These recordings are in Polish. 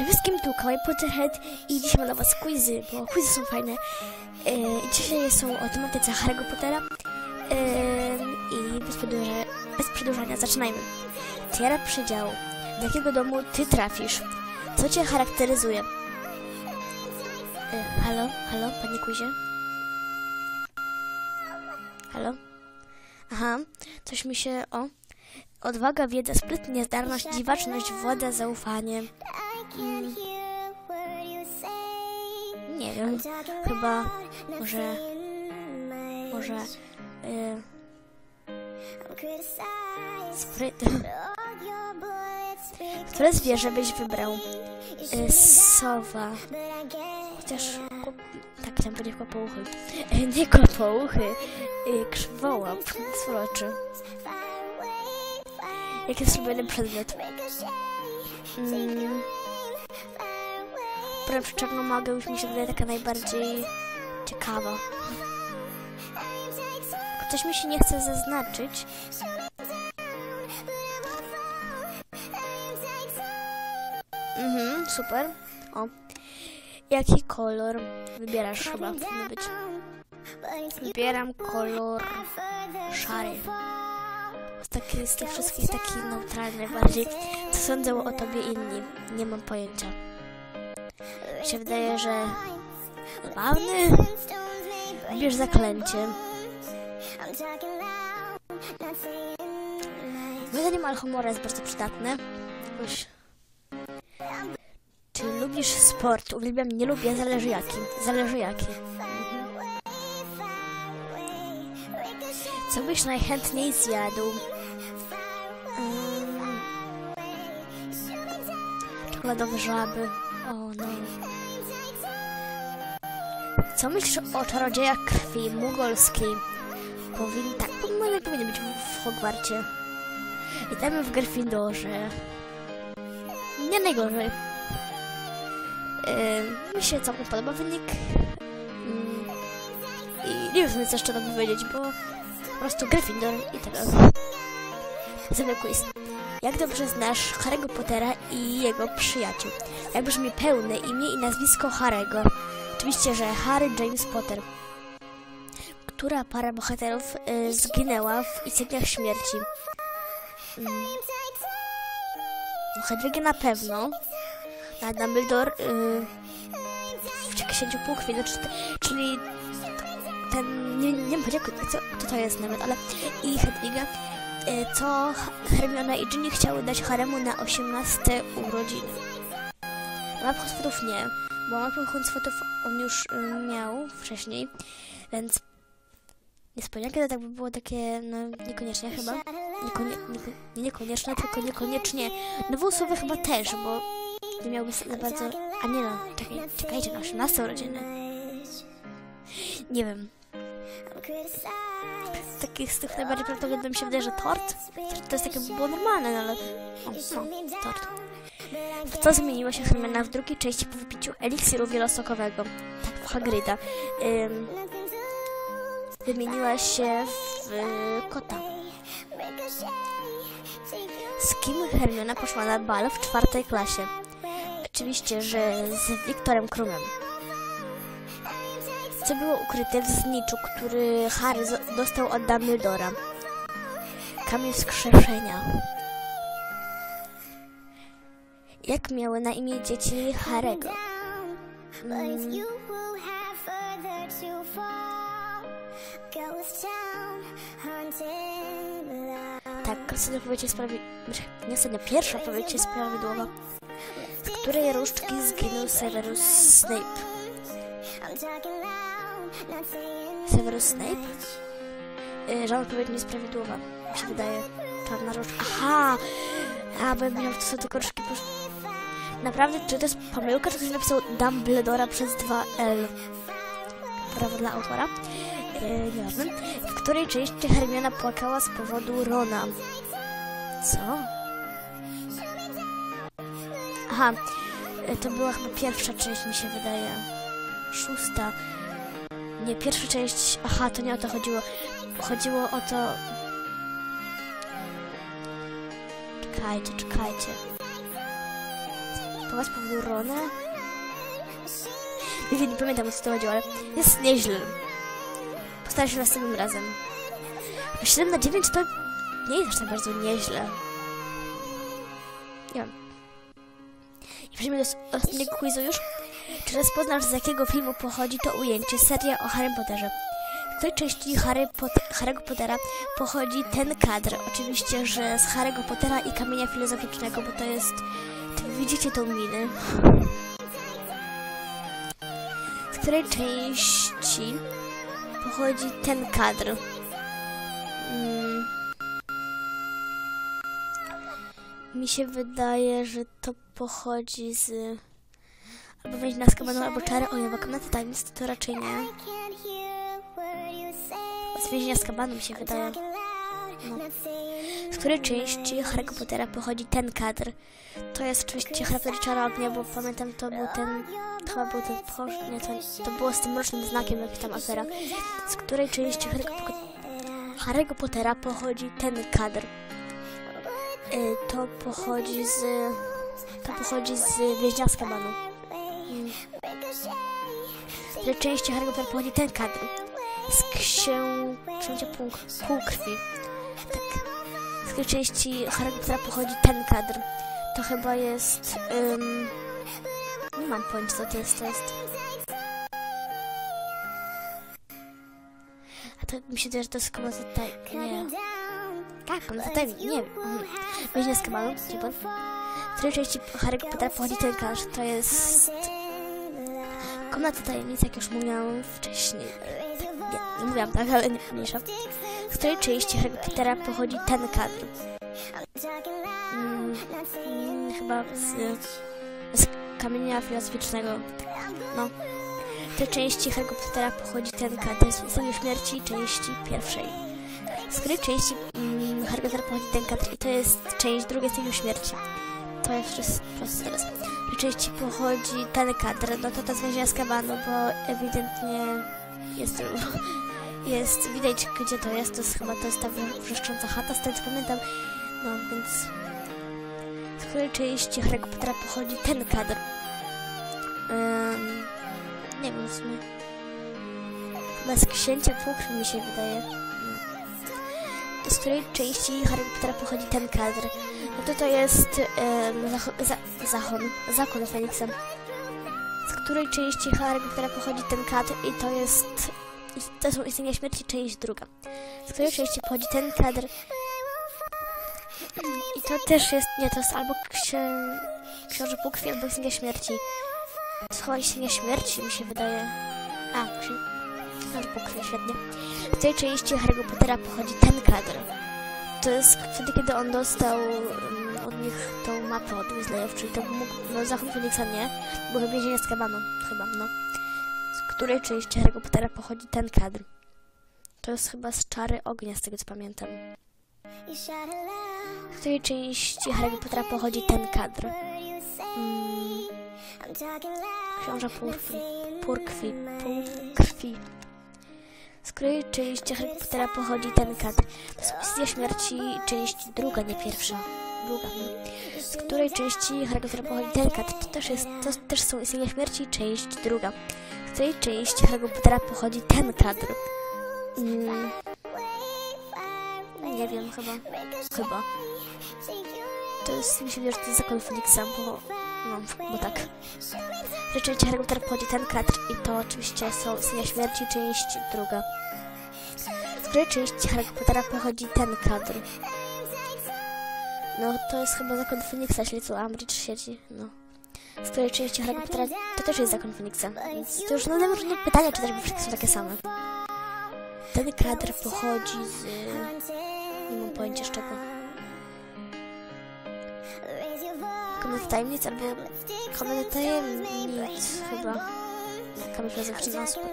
Cześć wszystkim, tu Kawaii Potterhead i dzisiaj mam dla was quizy, bo quizy są fajne. E, dzisiaj są o tematyce Harry'ego Pottera e, i bez, przedłuża, bez przedłużania zaczynajmy. Tiara Przedziału. Do jakiego domu ty trafisz? Co cię charakteryzuje? E, halo? Halo, panie quizie? Halo? Aha, coś mi się... o... Odwaga, wiedza, spryt, niezdarność, dziwaczność, woda, zaufanie. Mm, nie wiem, chyba może, może, y, spryt. Które zwierzę byś wybrał? Y, sowa. Chociaż, tak chciałam powiedzieć kopouchy. Y, nie kopouchy, y, krzywołap, sroczy. Jaki jest ulubiony przedmiot? Mm. Powiem, że czarnomagę już mi się wydaje taka najbardziej ciekawa. Coś mi się nie chce zaznaczyć. Mhm, super. O. Jaki kolor wybierasz chyba? Być. Wybieram kolor szary. Taki, z tych wszystkich taki neutralny bardziej. Co sądzą o tobie inni? Nie mam pojęcia. Mi się wydaje, że zabawny. Bierz zaklęcie. Moim zdaniem Alchomora jest bardzo przydatne. Jakoś... Czy lubisz sport? Uwielbiam, nie lubię, zależy jaki. Zależy jaki. Co byś najchętniej zjadł? Mm. Czekoladowe żaby. O no. Co myślisz o czarodziejach krwi mugolskiej? Powin... Tak, powinny, powinny być w, w Hogwarcie. Witamy w Gryffindorze. Nie najgorzej. Yy, mi się całkiem podoba wynik. Yy, I nie wiem, co jeszcze tam powiedzieć, bo po prostu Gryffindor i tyle. Zrobię quiz. Jak dobrze znasz Harry'ego Pottera i jego przyjaciół? Jak brzmi pełne imię i nazwisko Harry'ego? Oczywiście, że Harry James Potter. Która para bohaterów y, zginęła w Instynkach Śmierci? Mm. No, na pewno. A Dumbledore y, w Księciu Półkrwi, czyli, ten, nie, nie wiem co, kto to jest nawet, ale i Hedwiga, y, co Hermiona i Ginny chciały dać Haremu na 18 urodziny. Map Hotfotów nie, bo mapę Hotfotów on już y, miał wcześniej, więc niespodziankę to tak by było takie, no niekoniecznie chyba. Niekonie, nieko, nie niekonieczne, tylko niekoniecznie. Nowousowe chyba też, bo nie miałby za bardzo... A nie no, czekaj, czekajcie na 18 urodziny. Nie wiem. Z takich z tych najbardziej prawdopodobnych mi się wydaje, że tort. To jest takie by było normalne, no ale... O, no, tort. W co zmieniła się Hermiona w drugiej części po wypiciu eliksiru wielosokowego? Tak, w Hagryda. Ym, wymieniła się w y, kota. Z kim Hermiona poszła na bal w czwartej klasie? Oczywiście, że z Wiktorem Krumem. Co było ukryte w zniczu, który Harry dostał od Dumbledora? Kamień skrzeszenia. Jak miały na imię dzieci Harego? Tak, ostatnia odpowiedź jest. Nie ostatnia, pierwsza odpowiedź jest prawidłowa. Z której różdżki zginął Severus Snape? Severus Snape? Yy, żadna odpowiedź nie jest prawidłowa, mi się wydaje. Czarna różdżka. Aha! A, bo ja myślałam, że to są tylko różdżki. Naprawdę, czy to jest pomyłka, czy ktoś napisał Dumbledora przez 2L? Brawo dla autora. Yy, nieważne. W której części Hermiona płakała z powodu Rona? Co? Aha, yy, to była chyba pierwsza część, mi się wydaje. Szósta. Nie, pierwsza część... Aha, to nie o to chodziło. Chodziło o to... Czekajcie, czekajcie. Ustępować z powodu Rona. Nie nie pamiętam o co to chodziło, ale jest nieźle. Postaram się następnym razem. 7 na 9 to nie jest aż tak bardzo nieźle. Nie wiem. I przejdźmy do ostatniego quizu już. Czy rozpoznasz z jakiego filmu pochodzi to ujęcie? Seria o Harry Potterze. Z której części Harry Pot Harry'ego Pottera pochodzi ten kadr? Oczywiście, że z Harry'ego Pottera i Kamienia Filozoficznego, bo to jest... Widzicie tą minę. Z której części pochodzi ten kadr? Mm. Mi się wydaje, że to pochodzi z... Albo Więźnia z Kabanu, albo Czary Ojowa. Komnaty Tajemnic to raczej nie. Z Więźnia z Kabanu mi się wydaje. No. Której części Harry'ego Pottera pochodzi ten kadr? To jest oczywiście Harry Potter Czara Ognia, bo pamiętam to był ten... To chyba był ten... Nie, to, to było z tym mrocznym znakiem, jakaś tam afera. Z której części Harry'ego Pottera pochodzi ten kadr? Y, to pochodzi z... To pochodzi z Kabanu. Mm. Z której części Harry'ego Pottera pochodzi ten kadr? Z księ... Księcia pół, półkrwi. Tak. Której części Pottera pochodzi ten kadr? To chyba jest... Nie mam pojęcia, co to jest. To jest... A to mi się wydaje, że to jest kometa taj... Nie. Tak. Nie wiem. Więźnia z. Z której części Harry'ego Pottera pochodzi ten kadr? To jest... Komnata tajemnic, jak już mówiłam wcześniej. Nie, nie mówiłam tak, ale nie mniejsza. Z której części Harry Pottera pochodzi ten kadr? Mm, mm, chyba z, z kamienia filozoficznego. No. Z tej części Harry Pottera pochodzi ten kadr. Z Historii Śmierci części pierwszej. Z której części mm, Harry pochodzi ten kadr? I to jest część drugiej Historii Śmierci. To jest wszystko teraz. Z części pochodzi ten kadr? No to ta z więzienia z kabanu, bo ewidentnie jest jest, widać gdzie to jest, to jest chyba to jest ta wrze- wrzeszcząca chata, co pamiętam, no więc z której części Harry Pottera pochodzi ten kadr? Ym, nie wiem w sumie. Chyba z Księcia Półkrwi mi się wydaje. No. Z której części Harry Pottera pochodzi ten kadr? No to to jest zacho- za, zachon, zakon Feniksa. Z której części Harry Pottera pochodzi ten kadr i to jest to są Istnienia Śmierci, część druga. Z której części pochodzi ten kadr. I to też jest, nie, to jest albo księ... Książę Półkrwi, albo Istnienia Śmierci. To chyba Istnienia Śmierci, mi się wydaje. A, ksi... Książę Półkrwi, świetnie. Z tej części Harry'ego Pottera pochodzi ten kadr. To jest wtedy, kiedy on dostał um, od nich tą mapę od Weasleyów, czyli to mógł, no Zachód Feniksa nie, bo chyba więzienie z kabanu, chyba, no której części Harry'ego Pottera pochodzi ten kadr. To jest chyba z Czary Ognia, z tego co pamiętam. Z której części Harry'ego Pottera pochodzi ten kadr. Mm, Książę Purkrwi. Purkrwi. Purkrwi. Z której części Harry'ego Pottera pochodzi ten kadr. To jest Kwestia Śmierci, część druga, nie pierwsza. Druga. Z której części Harry'ego Pottera pochodzi ten kadr. To też, jest, to też są Istnienia Śmierci, część druga. Z której części Harry'ego Pottera pochodzi ten kadr? Mm, nie wiem, chyba. Chyba. To jest, mi się wydaje, że to jest bo... No, bo tak. Z części Harry'ego Pottera pochodzi ten kadr i to oczywiście są Istnienia Śmierci, część druga. Z której części Harry'ego Pottera pochodzi ten kadr? No, to jest chyba zakon Feniksa, czyli co Ambridge siedzi, no z której części Harry Pottera to też jest zakon Feniksa. Więc to już no, nawet nie pytania, czy też, bo wszystkie są takie same. Ten kadr pochodzi z... Nie mam pojęcia z czego. Komedy Tajemnic albo Komedy Tajemnic chyba. Kamil Filozoficzny, no super.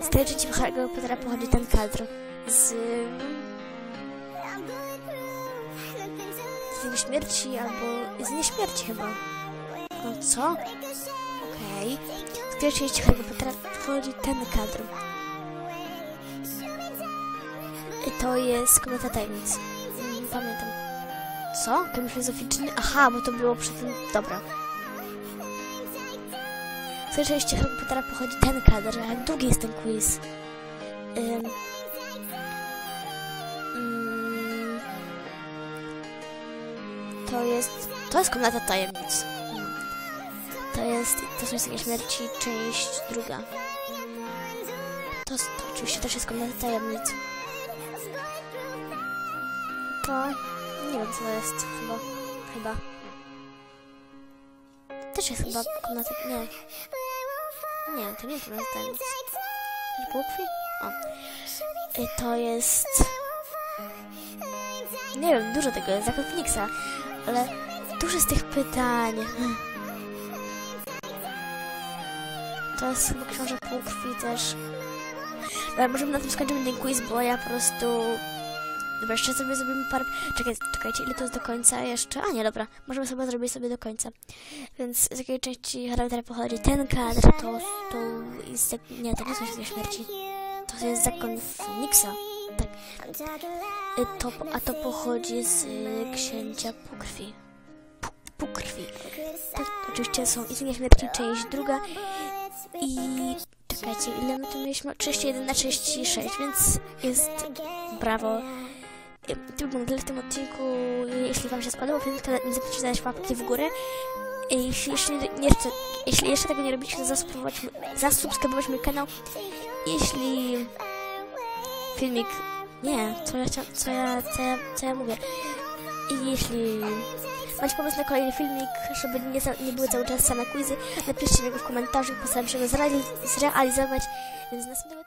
Z tej części Harry'ego Pottera pochodzi ten kadr. Z... Z śmierci albo... Z nieśmierci chyba. No co? Okej. Z której części Harry Pottera wchodzi ten kadr? To jest Kometa Tajemnic. Mm, pamiętam. Co? Kamil filozoficzny? Aha, bo to było przy tym... Dobra. części Harry Pottera pochodzi ten kadr, a jak długi jest ten quiz? Ym, mm, to jest, to jest Komnata Tajemnic. To jest, to są Istnienie Śmierci, część druga. To, to oczywiście też jest Komnata Tajemnic. To, nie wiem co to jest, chyba, chyba. Też jest chyba Komnata, nie. Nie, to nie jest Komnata Tajemnic. Półkrwi? O. Y, To jest... Nie wiem, dużo tego jest, zakład Phoenixa, ale dużo z tych pytań. To jest chyba książę półkrwi też. Dobra, możemy na tym skończymy ten quiz, bo ja po prostu... Dobra, jeszcze sobie zrobimy parę... Czekaj, czekajcie, ile to jest do końca jeszcze? A nie, dobra, możemy sobie zrobić sobie do końca. Więc z jakiej części charakteru pochodzi ten kadr, to... to Nie, to nie są Istnienie śmierci. To jest zakon Feniksa. Tak. Y, To, a to pochodzi z y, księcia półkrwi. Półkrwi. Tak, oczywiście są Istnienie śmierci, część druga. I czekajcie, ile my tu mieliśmy? 31 na 36, więc jest brawo. To by tyle w tym odcinku. Jeśli Wam się spodobał film, to nie zapomnijcie dać łapki w górę. Jeśli jeszcze, nie, nie, jeśli jeszcze tego nie robicie, to zasubskrybować, zasubskrybować mój kanał. Jeśli filmik... Nie, co ja, co ja, co ja, co ja mówię. I jeśli macie pomysł na kolejny filmik, żeby nie, nie były cały czas same quizy, napiszcie mi go w komentarzu, postaram się go zreali- zrealizować. Więc następnego